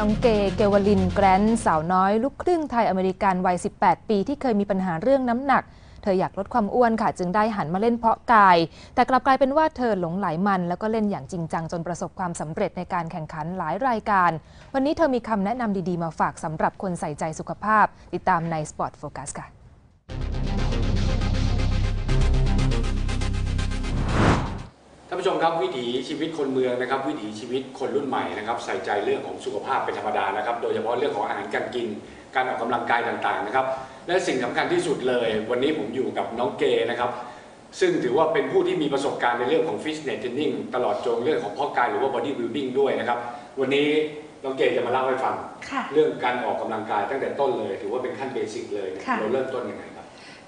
น้องเกเกวลินแกรนท์สาวน้อย ลูกครึ่งไทยอเมริกันวัย 18 ปีที่เคยมีปัญหาเรื่องน้ำหนัก เธออยากลดความอ้วนค่ะ จึงได้หันมาเล่นเพาะกาย แต่กลับกลายเป็นว่าเธอหลงไหลมัน แล้วก็เล่นอย่างจริงจังจนประสบความสำเร็จในการแข่งขันหลายรายการ วันนี้เธอมีคำแนะนำดีๆ มาฝากสำหรับคนใส่ใจสุขภาพ ติดตามใน Spot Focus ค่ะ ท่านผู้ชมครับวิถีชีวิตคนเมืองนะครับ วิถีชีวิตคนรุ่นใหม่นะครับใส่ใจเรื่องของสุขภาพเป็นธรรมดานะครับ โดยเฉพาะเรื่องของอาหารการกิน การออกกำลังกายต่างๆนะครับ และสิ่งสำคัญที่สุดเลย วันนี้ผมอยู่กับน้องเกนะครับ ซึ่งถือว่าเป็นผู้ที่มีประสบการณ์ในเรื่องของฟิตเนสเทรนนิ่งตลอดจนเรื่องของเพาะกายหรือว่าบอดี้บิ l ดิ้งด้วยนะครับ วันนี้น้องเกจะมาเล่าให้ฟังค่ะเรื่องการออกกำลังกายตั้งแต่ต้นเลย ถือว่าเป็นขั้นเบสิกเลยนะค่ะเราเริ่มต้นยังไงครับ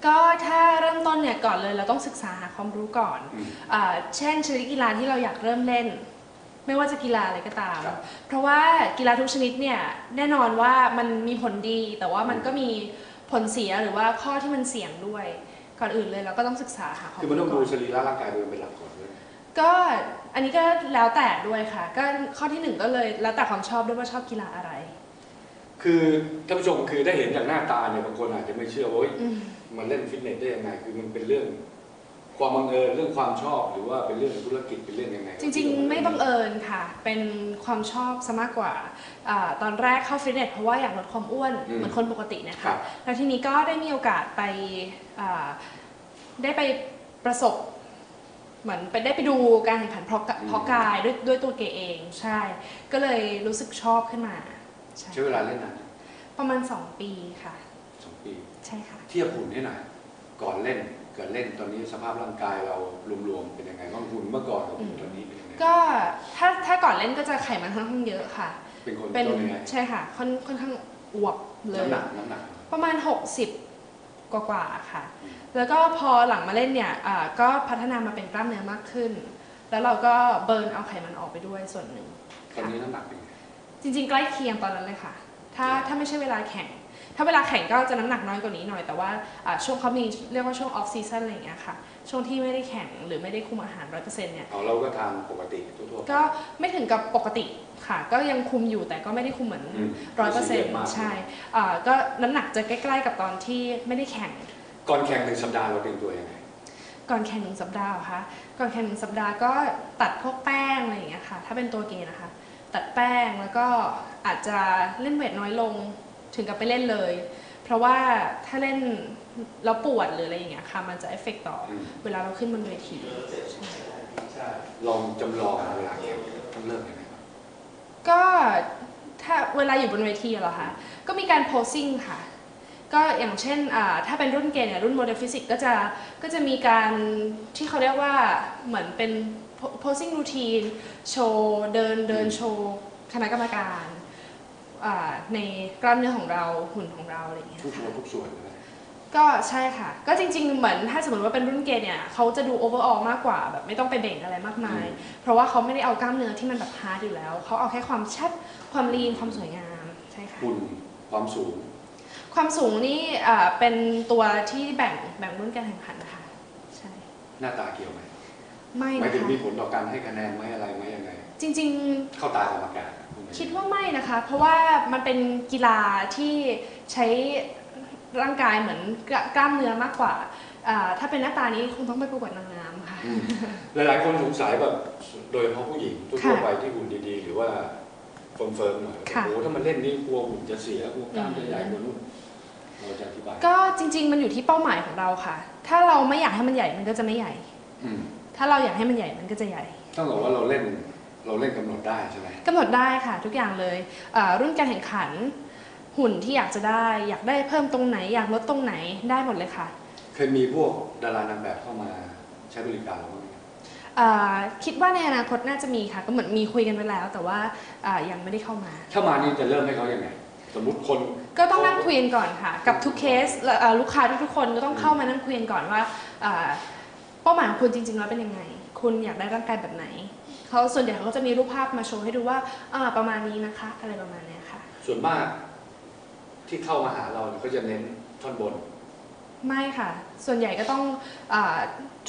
ก็ถ้าเริ่มต้นเนี่ยก่อนเลยเราต้องศึกษาหาความรู้ก่อนอืมอาเช่นชนิดกีฬาที่เราอยากเริ่มเล่น ไม่ว่าจะกีฬาอะไรก็ตาม ครับ เพราะว่ากีฬาทุกชนิดเนี่ยแน่นอนว่ามันมีผลดี แต่ว่ามันก็มีผลเสียหรือว่าข้อที่มันเสี่ยงด้วย ก่อนอื่นเลยเราก็ต้องศึกษาหาความคือมันรู้ต้องก่ดูอนสรีระร่างกายโดยเป็นหลักก่อนด้วยก็อันนี้ก็แล้วแต่ด้วยค่ะ ก็ข้อที่หนึ่งก็เลยแล้วแต่ความชอบด้วยว่าชอบกีฬาอะไร คือท่านผู้ชมคือได้เห็นจากหน้าตาเนี่ยบางคนอาจจะไม่เชื่อว่าเฮ้ยอืม มันเล่นฟิตเนสได้ยังไง คือมันเป็นเรื่อง ความบังเอิญเรื่องความชอบหรือว่าเป็นเรื่องธุรกิจเป็นเรื่องยังไงจริง ๆ ไม่บังเอิญค่ะ เป็นความชอบซะมากกว่าอาตอนแรกเข้าฟิตเนสเพราะว่าอยากลดความอ้วนเหมือนคนปกตินะครัคะบ แล้วทีนี้ก็ได้มีโอกาสไปอ่าได้ไปประสบ เหมือนไปได้ไปดูการแข่งขันเพาะกะเพาะกายด้วยด้วยตัวเกเองใช่ ก็เลยรู้สึกชอบขึ้นมาใช่ใช้เวลาเล่นนานประมาณ 2 ปีค่ะส องปี ใช่ค่ะ เทียบหุ่นให้หน่อยก่อนเล่นกับเล่นตอนนี้สภาพร่างกายเรารวมๆเป็นยังไงบ้างหุ่นเมื่อก่อนกับหุ่นตอนนี้เป็นยังไงก็ถ้าถ้าก่อนเล่นก็จะไขมันค่อนข้างเยอะค่ะ เป็นคนเป็นต้นยังไงใช่ค่ะค่อนค่อนข้างอวบเลย น้ำหนักน้ำหนัก ประมาณ 60 กว่ากว่าๆค่ะแล้วก็พอหลังมาเล่นเนี่ยอ่าก็พัฒนามาเป็นกล้ามเนื้อมากขึ้น แล้วเราก็เบิร์นเอาไขมันออกไปด้วยส่วนหนึ่งตอนนี้น้ำหนักเป็นยังไงจริงๆ ใกล้เคียงตอนนั้นเลยค่ะ ถ้าถ้าไม่ใช่เวลาแข่ง ถ้าเวลาแข่งก็จะน้ำหนักน้อยกว่านี้หน่อย แต่ว่าอ่าช่วงเขามีเรียกว่าช่วงออฟซีซันอะไรอย่างเงี้ยค่ะ ช่วงที่ไม่ได้แข่งหรือไม่ได้คุมอาหารร้อยเปอร์เซ็นต์เนี่ยเอาเราก็ทานปกติทั่วๆไปก็ไม่ถึงกับปกติค่ะ ก็ยังคุมอยู่แต่ก็ไม่ได้คุมเหมือนอืมร้อยเปอร์เซ็นต์ไม่ซีเรียสมากใช่อ่าก็น้ำหนักจะใกล้ๆกับตอนที่ไม่ได้แข่ง ก่อนแข่งหนึ่งสัปดาห์เราเตรียมตัวยังไงก่อนแข่งหนึ่งสัปดาห์เหรอคะก่อนแข่งหนึ่งสัปดาห์ก็ตัดพวกแป้งอะไรอย่างเงี้ยค่ะ ถ้าเป็นตัวเกย์นะคะ ตัดแป้งแล้วก็อาจจะเล่นเวทน้อยลง ถึงกับไปเล่นเลย เพราะว่าถ้าเล่นแล้วปวดหรืออะไรอย่างเงี้ยค่ะมันจะเอฟเฟกต์ต่ออมเวลาเราขึ้นบนเวทีใช่ลองจำลองเวลาแข่งต้องเริ่มยังไงครับก็ถ้าเวลาอยู่บนเวทีอะเหรอคะก็มีการโพสซิ่งค่ะก็อย่างเช่นอ่าถ้าเป็นรุ่นเกณฑ์เนี่ยรุ่นโมเดลฟิสิกก็จะก็จะมีการที่เขาเรียกว่าเหมือนเป็น posing routine โชว์ เดินเดินโชว์ คณะกรรมการ อ่าในกล้ามเนื้อของเราหุ่นของเราอะไรอย่างเงี้ยทุกส่วนค่ะทุกส่วนเลยก็ใช่ค่ะ ก็จริง ๆ เหมือนถ้าสมมติว่าเป็นรุ่นเกณฑ์เนี่ยเขาจะดู overall มากกว่าแบบไม่ต้องไปเบ่งอะไรมากมาย เพราะว่าเขาไม่ได้เอากล้ามเนื้อที่มันแบบฮาร์ดอยู่แล้วเขาเอาแค่ความชัดความลีนความสวยงามใช่ค่ะหุ่นความสูง ความสูงนี่อ่าเป็นตัวที่แบ่งแบ่งรุ่นการแข่งขันนะคะใช่หน้าตาเกี่ยวไหมไม่หมายนะถึงคะมีผลต่อการให้คะแนนไหมอะไรไหมยังไง จริงเข้าตากรรมการพกนี้ๆ คิดว่าไม่นะคะ เพราะว่ามันเป็นกีฬาที่ใช้ร่างกายเหมือนกล้ากล้ามเนื้อมากกว่าอ่า ถ้าเป็นหน้าตานี้คงต้องไปประกวดนางงามค่ะอืมหลาย ๆ คนสงสัยแบบโดยเฉพาะผู้หญิงทั่วค่ะๆไปที่หุ่นดี ๆ หรือว่าเฟิร์มๆหน่อยค่ะโอ้โหถ้ามันเล่นนี่กลัวหุ่นจะเสียกลัวกล้ามจะใหญ่กว่านู่นเราจะอธิบาย ก็จริง ๆ มันอยู่ที่เป้าหมายของเราค่ะ ถ้าเราไม่อยากให้มันใหญ่มันก็จะไม่ใหญ่อืมถ้าเราอยากให้มันใหญ่มันก็จะใหญ่ ต้องบอกว่าเราเล่น เราเล่นกำหนดได้ใช่ไหมกำหนดได้ค่ะทุกอย่างเลยอ่ารุ่นการแข่งขัน หุ่นที่อยากจะได้ อยากได้เพิ่มตรงไหน อยากลดตรงไหนได้หมดเลยค่ะ เคยมีพวกดารานางแบบเข้ามาใช้บริการเราบ้างไหมครับอ่าคิดว่าในอนาคตน่าจะมีค่ะก็เหมือนมีคุยกันไปแล้ว แต่ว่าอ่ายังไม่ได้เข้ามา ถ้ามานี่จะเริ่มให้เขายังไงสมมุติคนก็ต้องนั่งคุยกันก่อนค่ะ กับทุกเคสและอ่าลูกค้าทุกๆคนก็ต้องเข้ามานั่งคุยกันก่อนว่าอ่าเป้าหมายของคุณจริงๆแล้วเป็นยังไง คุณอยากได้ร่างกายแบบไหน เขาส่วนใหญ่เขาก็จะมีรูปภาพมาโชว์ให้ดูว่าอ่าประมาณนี้นะคะ อะไรประมาณเนี้ยค่ะ ส่วนมากที่เข้ามาหาเราเนี่ยก็จะเน้นท่อนบนไม่ค่ะ ส่วนใหญ่ก็ต้องอา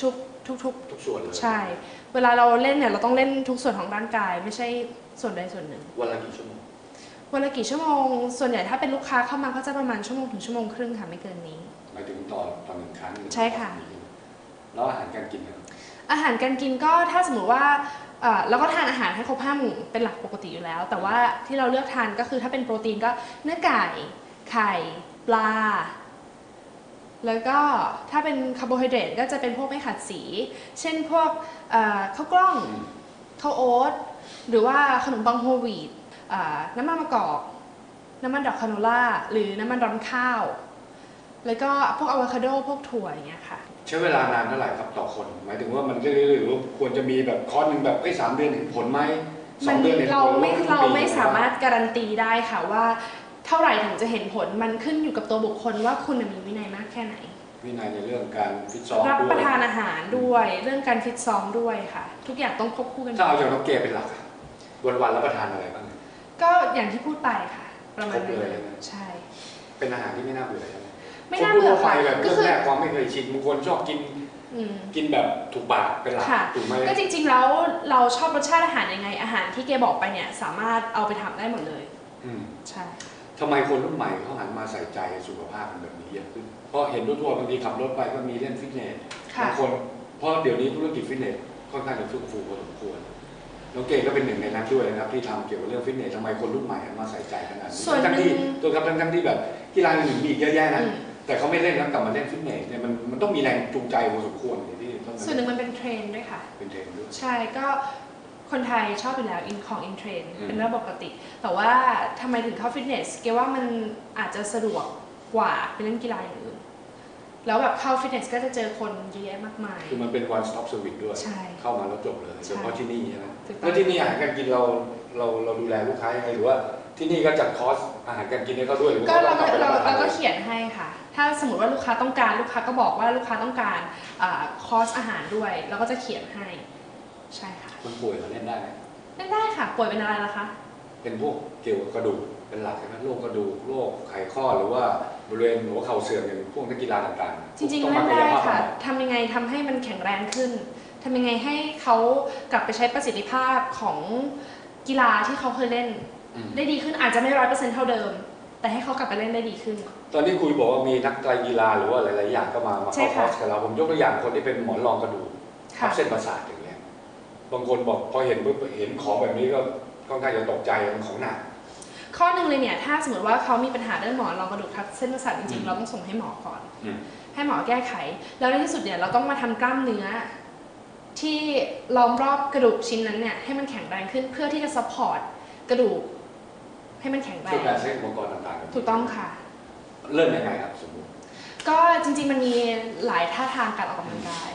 ทุกทุกทุกทุกส่วนเลยใช่ เวลาเราเล่นเนี่ยเราต้องเล่นทุกส่วนของร่างกาย ไม่ใช่ส่วนใดส่วนหนึ่ง วันละกี่ชั่วโมงวันละกี่ชั่วโมง ส่วนใหญ่ถ้าเป็นลูกค้าเข้ามาก็จะประมาณชั่วโมงถึงชั่วโมงครึ่งค่ะไม่เกินนี้ หมายถึงต่อต่อหนึ่งครั้งใช่ค่ะ แล้วอาหารการกินนะครับอาหารการกินก็ถ้าสมมติว่า เอ่อเราก็ทานอาหารให้ครบห้าหมู่เป็นหลักปกติอยู่แล้ว แต่ว่าที่เราเลือกทานก็คือถ้าเป็นโปรตีนก็เนื้อไก่ ไข่ ปลา แล้วก็ถ้าเป็นคาร์โบไฮเดรตก็จะเป็นพวกไม่ขัดสี เช่นพวกข้าวกล้องข้าวโอ๊ตหรือว่าขนมปังโฮลวีตน้ำมันมะกอก น้ำมันดอกคาโนล่า หรือน้ำมันร้อนข้าว แล้วก็พวกอะโวคาโด พวกถั่วอย่างเงี้ยค่ะ ใช้เวลานานเท่าไหร่ครับต่อคน หมายถึงว่ามันเรื่อยๆหรือว่าควรจะมีแบบคอร์สหนึ่งแบบไอ้ยสามเดือนเห็นผลไหมสมัองเดือนเห็นผลเราไม่หอว่คงเราปีไม่นะครับสามารถการันตีได้ค่ะว่า เท่าไหร่ถึงจะเห็นผลมันขึ้นอยู่กับตัวบุคคลว่าคุณน่ะมีวินัยมากแค่ไหน วินัยในเรื่องการฟิตซ้อมรับด้วประยทานอาหารด้วย เรื่องการฟิตซ้อมด้วยค่ะ ทุกอย่างต้องควบคู่กันถ้าเอาอย่างน้องเกเป็นหลักอะวันๆรับประทานอะไรบ้างก็อย่างที่พูดไปค่ะ ประมาณครบนั้นเลยเลยใช่ไหมใช่ เป็นอาหารที่ไม่น่าเบื่อ ทั่วไปค่ะแบบก็เรื่องคือแรกความไม่เคยชินบางคนชอบกินอืมกินแบบถูกปากเป็นหลักค่ะถูกไหมก็จริง ๆ แล้วเราชอบรสชาติอาหารยังไง อาหารที่เกบอกไปเนี่ยสามารถเอาไปทำได้หมดเลยอืมใช่ทำไมคนรุ่นใหม่เขาหันมาใส่ใจสุขภาพกันแบบนี้เยอะขึ้นเพราะเห็นทั่วๆบางทีขับรถไปก็มีเล่นฟิตเนสค่ะบางคนเพราะเดี๋ยวนี้ธุรกิจฟิตเนสค่อนข้างจะเฟื่องฟูพอสมควรน้องเกก็เป็นหนึ่งในนั้นด้วยนะครับที่ทำเกี่ยวกับเรื่องฟิตเนสทำไมคนรุ่นใหม่หันมาใส่ใจขนาดนี้ส่วนหนึ่ทั้งงที่ตัวครับทั้งๆที่แบบกีฬาอื่นๆมีอีกเยอะแยะนะอืม แต่เขาไม่เล่นแล้วกลับมาเล่นฟิตเนสเนี่ยมันมันต้องมีแรงจูงใจพอสมควรที่ต้องมาส่วนหนึ่งมันเป็นเทรนด์ด้วยค่ะ เป็นเทรนด์ด้วย ใช่ก็คนไทยชอบอยู่แล้วอินของอินเทรนอืม เป็นเรื่องปกติ แต่ว่าทำไมถึงเข้าฟิตเนสเกว่ามันอาจจะสะดวกกว่าไปเล่นกีฬาอย่างอื่น แล้วแบบเข้าฟิตเนสก็จะเจอคนเยอะแยะมากมาย คือมันเป็น one stop service ด้วย ใช่ เข้ามาแล้วจบเลยใช่ เฉพาะที่นี่ใช่ไหมถูกต้องแล้วที่นี่อาหารการกินเราเราเราดูแลลูกค้ายังไงหรือว่าที่นี่ก็จัดคอร์สอาหารการกินให้เขาด้วยหรือว่าก็เราก็ต้องเราไปบประทเรานก็เขียนให้ค่ะ ถ้าสมมติว่าลูกค้าต้องการลูกค้าก็บอกว่าลูกค้าต้องการอาคอร์สอาหารด้วยเราก็จะเขียนให้ ใช่ค่ะคนป่วยมาเล่นได้ไหมเล่นได้ค่ะ ป่วยเป็นอะไรล่ะคะ เป็นพวกเกี่ยวกับกระดูกเป็นหลักใช่ไหมโรคกระดูกโรคไขข้อหรือว่าบริเวณหัวเข่าเสื่อมอย่างพวกนักกีฬาต่างๆ จริงๆต้องเล่มานกาได้ยภาพค่ะบำบัดทำยังไงทำให้มันแข็งแรงขึ้นทำยังไงให้เขากลับไปใช้ประสิทธิภาพของกีฬาที่เขาเคยเล่นอืมได้ดีขึ้นอาจจะไม่ร้อยเปอร์เซ็นต์เท่าเดิม แต่ให้เขากลับไปเล่นได้ดีขึ้น ตอนนี้คุยบอกว่ามีนักไตรกีฬาหรือว่าหลาย ๆ อย่างก็มามาใช่เข้าคอค่ะร์สกับเราผมยกตัวอย่างคนที่เป็นหมอนรองกระดูกทัค่ะบเส้นประสาทอย่างเงี้ยบางคนบอกพอเห็นปุ๊บเห็นของแบบนี้ก็ค่อนข้างจะตกใจมันของหนักข้อหนึ่งเลยเนี่ยถ้าสมมติว่าเขามีปัญหาเรื่องหมอนรองกระดูกทับเส้นประสาทจอืริงมๆเราต้องส่งให้หมอก่อนอืมให้หมอแก้ไข แล้วในที่สุดเนี่ยเราต้องมาทำกล้ามเนื้อที่ล้อมรอบกระดูกชิ้นนั้นเนี่ยให้มันแข็งแรงขึ้นเพื่อที่จะซัพพอร์ตกระดูก ให้มันแข็งแรช่วยงการใช้อุปกรณ์ต่างๆถูกต้องค่ะ เริ่มยังไงครับสมมติ ก็จริงๆมันมีหลายท่าทางการออกกำลังกาย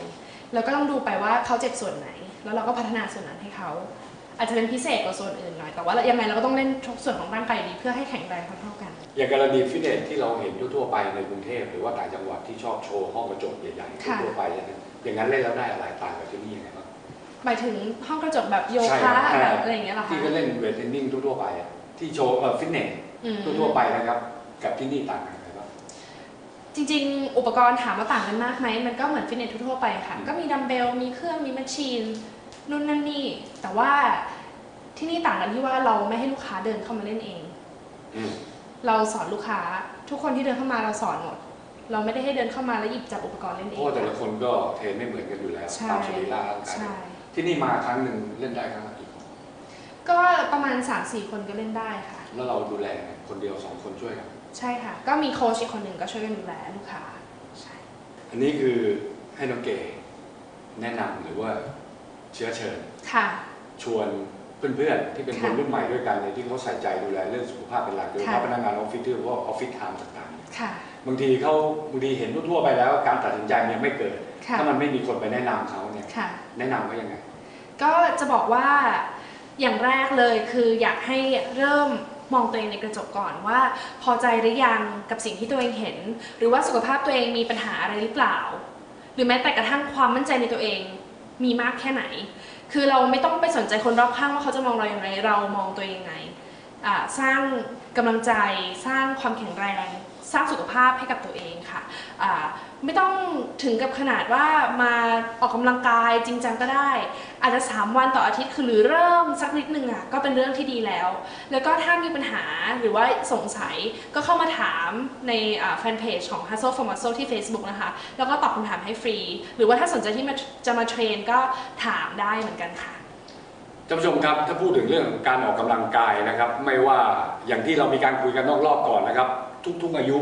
แล้วก็ต้องดูไปว่าเขาเจ็บส่วนไหน แล้วเราก็พัฒนาส่วนนั้นให้เขา อาจจะเป็นพิเศษกว่าส่วนอื่นหน่อย แต่ว่ายังไงเราก็ต้องเล่นทุกส่วนของร่างกายดีเพื่อให้แข็งแรงเท่าๆกัน อย่างกรณีฟิตเนสที่เราเห็นทั่วๆไปในกรุงเทพหรือว่าต่างจังหวัดที่ชอบโชว์ห้องกระจกใหญ่ค่ะๆทั่วๆไปอย่างนั้นอย่างนั้นเล่นแล้วได้อะไรต่างกับที่นี่ยังไงบ้างหมายถึงห้องกระจกแบบโยใช่คะครับแบบอะไรอย่างเงี้ยเหรอคะ ที่ก็เล่นเวทเทรนนิ่งทั่วๆไปอะ ที่โชว์เอ่อฟิตเนสอืมทั่วๆไปนะครับ กับที่นี่ต่างกันยังไงบ้าง จริงๆ อุปกรณ์ถามว่าต่างกันมากไหมมันก็เหมือนฟิตเนสทั่วๆไปค่ะอืมก็มีดัมเบล มีเครื่อง มีแมชชีน นู่นนั่นนี่ แต่ว่าที่นี่ต่างกันที่ว่าเราไม่ให้ลูกค้าเดินเข้ามาเล่นเองอืมเราสอนลูกค้าทุกคนที่เดินเข้ามาเราสอนหมด เราไม่ได้ให้เดินเข้ามาแล้วหยิบจับอุปกรณ์เล่นเพเอราะงว่าแต่ละคนก็เทรนไม่เหมือนกันอยู่แล้วใช่ตามสรีระร่างกายใช่ที่นี่มาครั้งหนึ่งเล่นได้ครั้งละ กี่คนก็ประมาณ 3-4 คนก็เล่นได้ค่ะ แล้วเราดูแลคนเดียวสองคนช่วยกันใช่ค่ะ ก็มีโค้ชอีกคนหนึ่งก็ช่วยกันดูแลลูกค้าใช่อันนี้คือให้น้องเก๋แนะนำหรือว่าเชื้อเชิญ ค่ะ ชวนเพื่อนๆที่เป็นคนค่ะรุ่นใหม่ด้วยกันเนี่ยที่เขาใส่ใจดูแลเรื่องสุขภาพเป็นหลักโดยเฉค่ะพาะพนักงานออฟฟิศที่ว่าออฟฟิศไทม์ต่างๆเนี่ยค่ะ บางทีเขาบางทีเห็นทั่วๆไปแล้ว การตัดสินใจเนี่ยไม่เกิด ค่ะ ถ้ามันไม่มีคนไปแนะนำเขาเนี่ยค่ะ แนะนำเขายังไง ก็จะบอกว่า อย่างแรกเลยคืออยากให้เริ่มมองตัวเองในกระจกก่อนว่า พอใจหรือยังกับสิ่งที่ตัวเองเห็น หรือว่าสุขภาพตัวเองมีปัญหาอะไรหรือเปล่า หรือแม้แต่กระทั่งความมั่นใจในตัวเองมีมากแค่ไหน คือเราไม่ต้องไปสนใจคนรอบข้างว่าเขาจะมองเราอย่างไร เรามองตัวเองไงสร้าง กำลังใจสร้างความแข็งแรงสร้างสุขภาพให้กับตัวเองค่ะไม่ต้องถึงกับขนาดว่ามาออกกำลังกายจริงจังก็ได้ อาจจะ 3 วันต่ออาทิตย์คือหรือเริ่มสักนิดนึงอะก็เป็นเรื่องที่ดีแล้ว แล้วก็ถ้ามีปัญหาหรือว่าสงสัยก็เข้ามาถามในแฟนเพจของ Hustle for Muscle ที่ Facebook นะคะ แล้วก็ตอบคำถามให้ฟรี หรือว่าถ้าสนใจที่จะมาเทรนก็ถามได้เหมือนกันค่ะ ท่านผู้ชมครับถ้าพูดถึงเรื่องการออกกำลังกายนะครับ ไม่ว่าอย่างที่เรามีการคุยกันนอกรอบก่อนนะครับ ทุกๆอายุ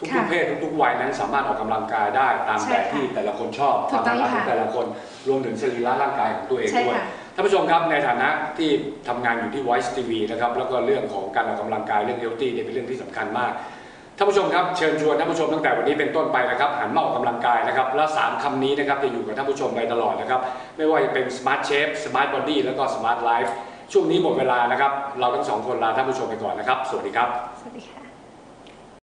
ทุกค่ะๆเพศทุกๆวัยนั้นสามารถออกกำลังกายได้ตามใช่แบบค่ะที่แต่ละคนชอบถูตามกต้องถนัดของค่ะแต่ละคนรวมถึงสรีระร่างกายของตัวเองใช่ด้วยค่ะท่านผู้ชมครับในฐานะที่ทำงานอยู่ที่ Voice TV นะครับแล้วก็เรื่องของการออกกำลังกายเรื่อง healthy เนี่ยเป็นเรื่องที่สำคัญมาก ท่านผู้ชมครับเชิญชวนท่านผู้ชมตั้งแต่วันนี้เป็นต้นไปนะครับหันมาออกกำลังกายนะครับและสามคำนี้นะครับจะอยู่กับท่านผู้ชมไปตลอดนะครับไม่ว่าจะเป็น smart shape smart body แล้วก็ smart life ช่วงนี้หมดเวลานะครับ เราทั้งสองคนลาท่านผู้ชมไปก่อนนะครับ สวัสดีครับ สวัสดีค่ะ